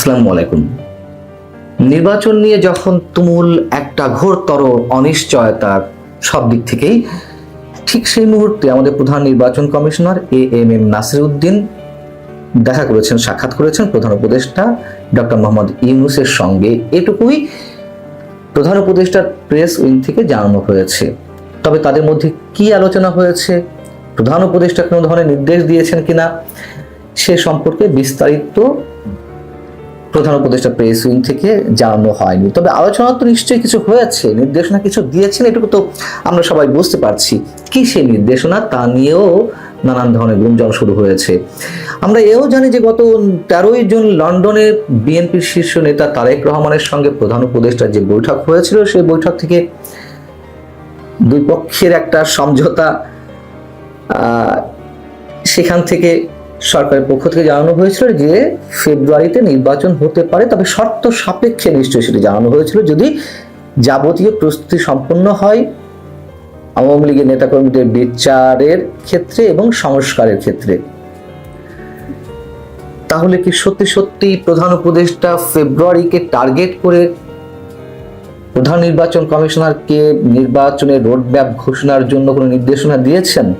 আসসালামু আলাইকুম। নির্বাচন নিয়ে যখন তুমুল একটা ঘোরতর অনিশ্চয়তা সব দিক থেকেই, ঠিক সেই মুহূর্তে আমাদের প্রধান নির্বাচন commissioner A M M Nasir Uddin দেখা করেছেন, সাক্ষাৎ করেছেন প্রধান উপদেষ্টা ডক্টর মোহাম্মদ ইউনুসের সঙ্গে। এটুকুই প্রধান উপদেষ্টার প্রেস উইং থেকে জানানো হয়েছে। তবে তাদের মধ্যে কি আলোচনা হয়েছে? প্রধান উপদেষ্টা কোনো ধরনের নির্দেশ দিয়েছেন কিনা? সে সম্পর্কে বিস্তারিত প্রধান উপদেষ্টা প্রেস উইং থেকে জানানো হয়নি। তবে আলোচনা তো নিশ্চয়ই কিছু হয়েছে, নির্দেশনা কিছু দিয়েছেন, এটুকু তো আমরা সবাই বুঝতে পারছি। কি সেই নির্দেশনা তা নিয়েও নানান ধরনের গুঞ্জন শুরু হয়েছে। আমরা এও জানি যে গত তেরোই জুন লন্ডনে বিএনপির শীর্ষ নেতা তারেক রহমানের সঙ্গে প্রধান উপদেষ্টার যে বৈঠক হয়েছিল, সেই বৈঠক থেকে দুই পক্ষের একটা সমঝোতা সেখান থেকে সরকারের পক্ষ থেকে জানানো হয়েছিল যে ফেব্রুয়ারিতে নির্বাচন হতে পারে, তবে শর্ত সাপেক্ষে নিশ্চয়ই সেটি জানানো হয়েছিল। যদি যাবতীয় প্রস্তুতি সম্পন্ন হয়, আওয়ামী লীগের নেতাকর্মীদের বিচারের ক্ষেত্রে এবং সংস্কারের ক্ষেত্রে। তাহলে কি সত্যি সত্যি প্রধান উপদেষ্টা ফেব্রুয়ারিকে টার্গেট করে প্রধান নির্বাচন কমিশনারকে নির্বাচনের রোডম্যাপ ঘোষণার জন্য কোনো নির্দেশনা দিয়েছেন?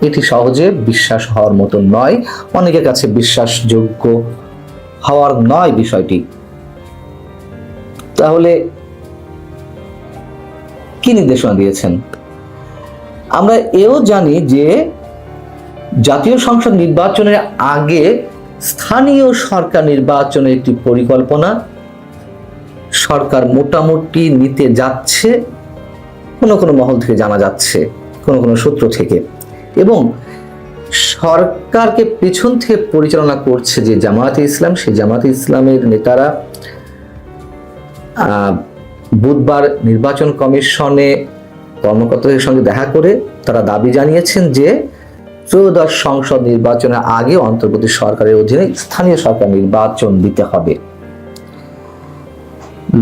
এটি সহজে বিশ্বাস হওয়ার মতো নয়। অনেকের কাছে বিশ্বাসযোগ্য হওয়ার নয় বিষয়টি। তাহলে কি নির্দেশনা দিয়েছেন? আমরা এও জানি যে জাতীয় সংসদ নির্বাচনের আগে স্থানীয় সরকার নির্বাচনের একটি পরিকল্পনা, সরকার মোটামুটি নিতে যাচ্ছে, কোনো কোনো মহল থেকে জানা যাচ্ছে, কোনো কোনো সূত্র থেকে। এবং সরকারকে পেছন থেকে পরিচালনা করছে যে জামায়াতে ইসলাম, সেই জামায়াতে ইসলামের নেতারা বুধবার নির্বাচন কমিশনে কর্মকর্তাদের সঙ্গে দেখা করে তারা দাবি জানিয়েছেন যে ত্রয়োদশ সংসদ নির্বাচনের আগে অন্তর্বর্তী সরকারের অধীনে স্থানীয় সরকার নির্বাচন দিতে হবে।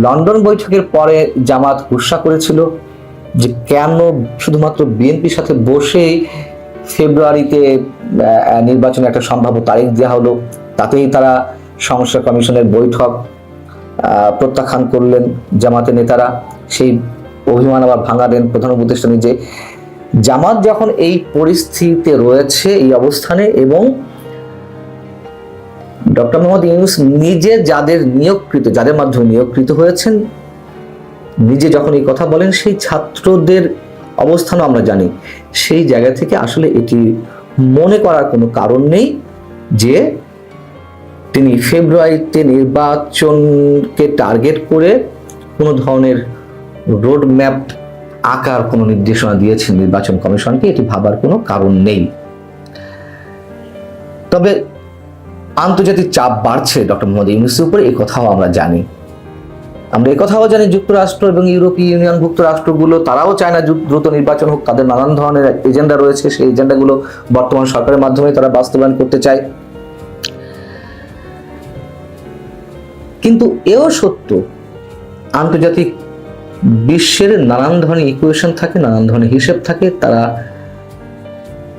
লন্ডন বৈঠকের পরে জামাত গুসা করেছিল যে কেন শুধুমাত্র বিএনপির সাথে বসেই ফেব্রুয়ারিতে নির্বাচনের একটা সম্ভাব্য তারিখ দেওয়া হলো। তাতেই তারা সংস্কার কমিশনের বৈঠক প্রত্যাখ্যান করলেন জামাতের নেতারা। সেই অভিমান আবার ভাঙা দেন প্রধান উপদেষ্টা নিজে। জামাত যখন এই পরিস্থিতিতে রয়েছে, এই অবস্থানে এবং ডক্টর মোহাম্মদ ইউনুস নিজে যাদের নিয়োগকৃত, যাদের মাধ্যমে নিয়োগকৃত হয়েছেন, নিজে যখন এই কথা বলেন, সেই ছাত্রদের অবস্থানও আমরা জানি। সেই জায়গা থেকে আসলে এটি মনে করার কোনো কারণ নেই যে তিনি ফেব্রুয়ারিতে নির্বাচনকে টার্গেট করে কোনো ধরনের রোড ম্যাপ আকার কোনো নির্দেশনা দিয়েছেন নির্বাচন কমিশনকে, এটি ভাবার কোনো কারণ নেই। তবে আন্তর্জাতিক চাপ বাড়ছে ডক্টর মোহাম্মদ ইউনুসের উপরে এই কথাও আমরা জানি। আমরা কথাও জানি যুক্তরাষ্ট্র এবং ইউরোপীয় ইউনিয়নভুক্ত রাষ্ট্রগুলো তারাও চায় না দ্রু- দ্রুত নির্বাচন হোক। তাদের নানান ধরনের এজেন্ডা রয়েছে। সেই এজেন্ডাগুলো বর্তমান সরকারের মাধ্যমে তারা বাস্তবায়ন করতে চায়। কিন্তু এও সত্য, আন্তর্জাতিক বিশ্বের নানান ধরনের ইকুয়েশন থাকে, নানান ধরনের হিসেব থাকে। তারা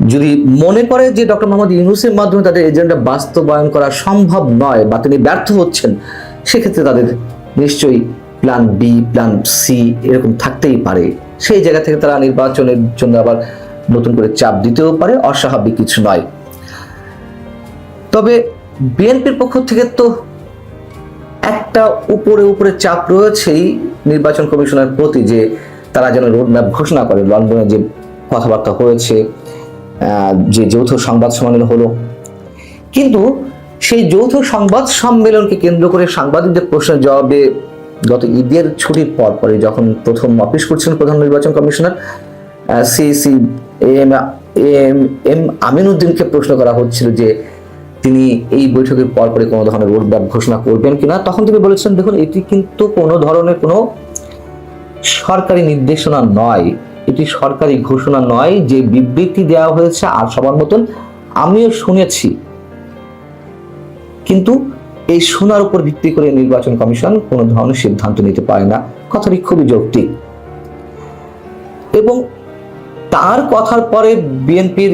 যদি মনে করে যে ডক্টর মোহাম্মদ ইউনুসের মাধ্যমে তাদের এজেন্ডা বাস্তবায়ন করা সম্ভব নয় বা তিনি ব্যর্থ হচ্ছেন, সেক্ষেত্রে তাদের নিশ্চয়ই প্ল্যান বি প্ল্যান সি এরকম থাকতেই পারে। সেই জায়গা থেকে তারা নির্বাচনের জন্য আবার নতুন করে চাপ দিতেও পারে, অস্বাভাবিক কিছু নয়। তবে বিএনপির পক্ষ থেকে তো একটা উপরে উপরে চাপ রয়েছেই নির্বাচন কমিশনের প্রতি যে তারা যেন রোডম্যাপ ঘোষণা করে। লন্ডনে যে কথাবার্তা হয়েছে যে যৌথ সংবাদ সম্মেলন হলো। কিন্তু সেই যৌথ সংবাদ সম্মেলনকে কেন্দ্র করে সাংবাদিকদের প্রশ্নের জবাবে গত ঈদের ছুটির পর পরে যখন প্রথম অফিস করছিলেন প্রধান নির্বাচন commissioner CC M M M আমিনুদ্দিনকে প্রশ্ন করা হচ্ছিল যে তিনি এই বৈঠকের পর পরে কোনো ধরনের রোডম্যাপ ঘোষণা করবেন কিনা। তখন তিনি বলেছেন দেখুন, এটি কিন্তু কোনো ধরনের কোনো সরকারি নির্দেশনা নয়। এটি সরকারি ঘোষণা নয় যে বিবৃতি দেওয়া হয়েছে আর সবার মতন। আমিও শুনেছি কিন্তু এই শোনার উপর ভিত্তি করে নির্বাচন কমিশন কোনো ধরনের সিদ্ধান্ত নিতে পারে না। কথাটি খুবই যৌক্তিক। এবং তার কথার পরে বিএনপির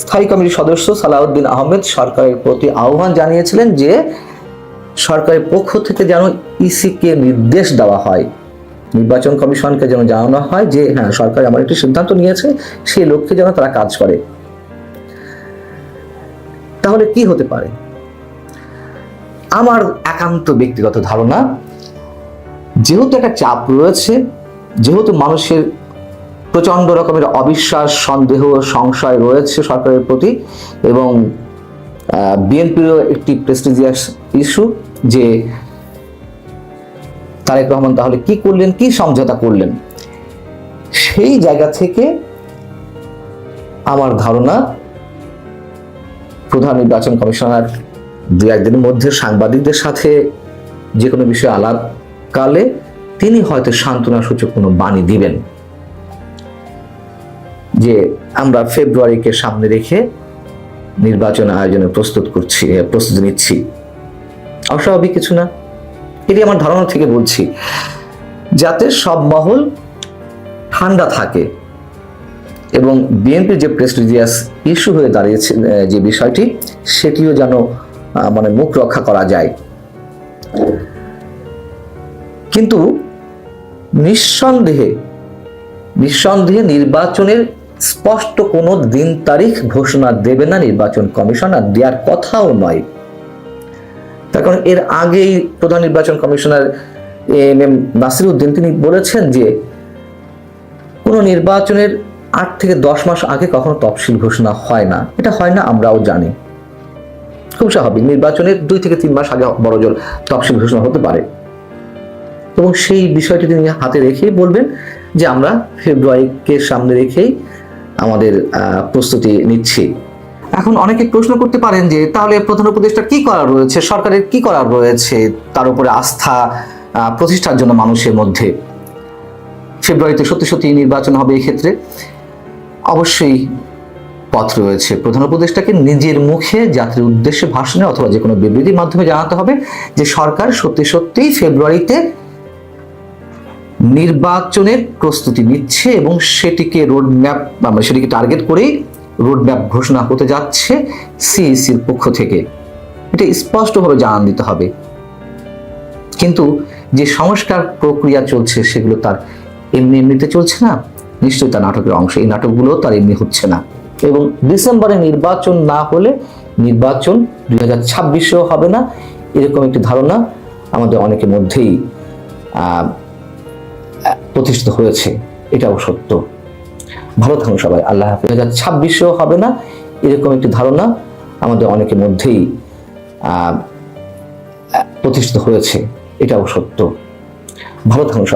স্থায়ী কমিটির সদস্য সালাউদ্দিন আহমেদ সরকারের প্রতি আহ্বান জানিয়েছিলেন যে সরকারের পক্ষ থেকে যেন ইসিকে নির্দেশ দেওয়া হয়, নির্বাচন কমিশনকে যেন জানানো হয় যে হ্যাঁ সরকার এমন একটি সিদ্ধান্ত নিয়েছে, সেই লক্ষ্যে যেন তারা কাজ করে। তাহলে কি হতে পারে? আমার একান্ত ব্যক্তিগত ধারণা, যেহেতু একটা চাপ রয়েছে, যেহেতু মানুষের প্রচণ্ড রকমের অবিশ্বাস, সন্দেহ, সংশয় রয়েছে সরকারের প্রতি এবং বিএনপিরও একটি প্রেস্টিজিয়াস ইস্যু যে তারেক রহমান তাহলে কি করলেন, কি সমঝোতা করলেন? সেই জায়গা থেকে আমার ধারণা প্রধান নির্বাচন কমিশনার দু একদিনের মধ্যে সাংবাদিকদের সাথে যে কোনো বিষয়ে আলাপকালে তিনি হয়তো সান্ত্বনা সূচক কোনো বাণী দিবেন। যে আমরা ফেব্রুয়ারিকে সামনে রেখে নির্বাচন আয়োজনে প্রস্তুত করছি প্রস্তুতি নিচ্ছি। অস্বাভাবিক কিছু না। এটি আমার ধারণা থেকে বলছি। যাতে সব মহল ঠান্ডা থাকে এবং বিএনপির যে প্রেস্টিজিয়াস ইস্যু হয়ে দাঁড়িয়েছে যে বিষয়টি, সেটিও যেন মানে মুখ রক্ষা করা যায়। কিন্তু নিঃসন্দেহে নিঃসন্দেহে নির্বাচনের স্পষ্ট কোনো দিন তারিখ ঘোষণা দেবে না নির্বাচন কমিশন আর দেওয়ার কথাও নয়। তার কারণ এর আগেই প্রধান নির্বাচন commissioner M M Nasir Uddin তিনি বলেছেন যে, কোনো নির্বাচনের আট থেকে দশ মাস আগে কখনো তফসিল ঘোষণা হয় না। এটা হয় না, আমরাও জানি। খুব স্বাভাবিক। নির্বাচনের দুই থেকে তিন মাস আগে বড় জোর তফসিল ঘোষণা হতে পারে। এবং সেই বিষয়টি তিনি হাতে রেখেই বলবেন যে আমরা ফেব্রুয়ারিকে সামনে রেখেই আমাদের প্রস্তুতি নিচ্ছি। এখন অনেকে প্রশ্ন করতে পারেন যে, তাহলে প্রধান উপদেষ্টা কি করার রয়েছে? সরকারের কি করার রয়েছে? তার উপরে আস্থা প্রতিষ্ঠার জন্য মানুষের মধ্যে। ফেব্রুয়ারিতে সত্যি সত্যি নির্বাচন হবে এই ক্ষেত্রে অবশ্যই পথ রয়েছে। প্রধান উপদেষ্টাকে নিজের মুখে জাতির উদ্দেশ্যে ভাষণে অথবা যে কোনো বিবৃতির মাধ্যমে জানাতে হবে যে সরকার সত্যি সত্যিই ফেব্রুয়ারিতে নির্বাচনের প্রস্তুতি নিচ্ছে এবং সেটিকে রোড ম্যাপ সেটিকে টার্গেট করেই রোড ম্যাপ ঘোষণা হতে যাচ্ছে সিইসির পক্ষ থেকে। এটা স্পষ্টভাবে জানান দিতে হবে। কিন্তু যে সংস্কার প্রক্রিয়া চলছে সেগুলো তার এমনি এমনিতে চলছে না। নিশ্চয়ই তার নাটকের অংশ। এই নাটকগুলো তার এমনি হচ্ছে না। এবং ডিসেম্বরে নির্বাচন না হলে নির্বাচন দুই হাজার ছাব্বিশেও হবে না। এরকম একটি ধারণা আমাদের অনেকের মধ্যেই প্রতিষ্ঠিত হয়েছে। এটাও সত্য। ভালো থাকুন সবাই। আল্লাহ হাফিজ। দুই হাজার ছাব্বিশেও হবে না। এরকম একটি ধারণা আমাদের অনেকের মধ্যেই প্রতিষ্ঠিত হয়েছে। এটাও সত্য। ভালো থাকুন সবাই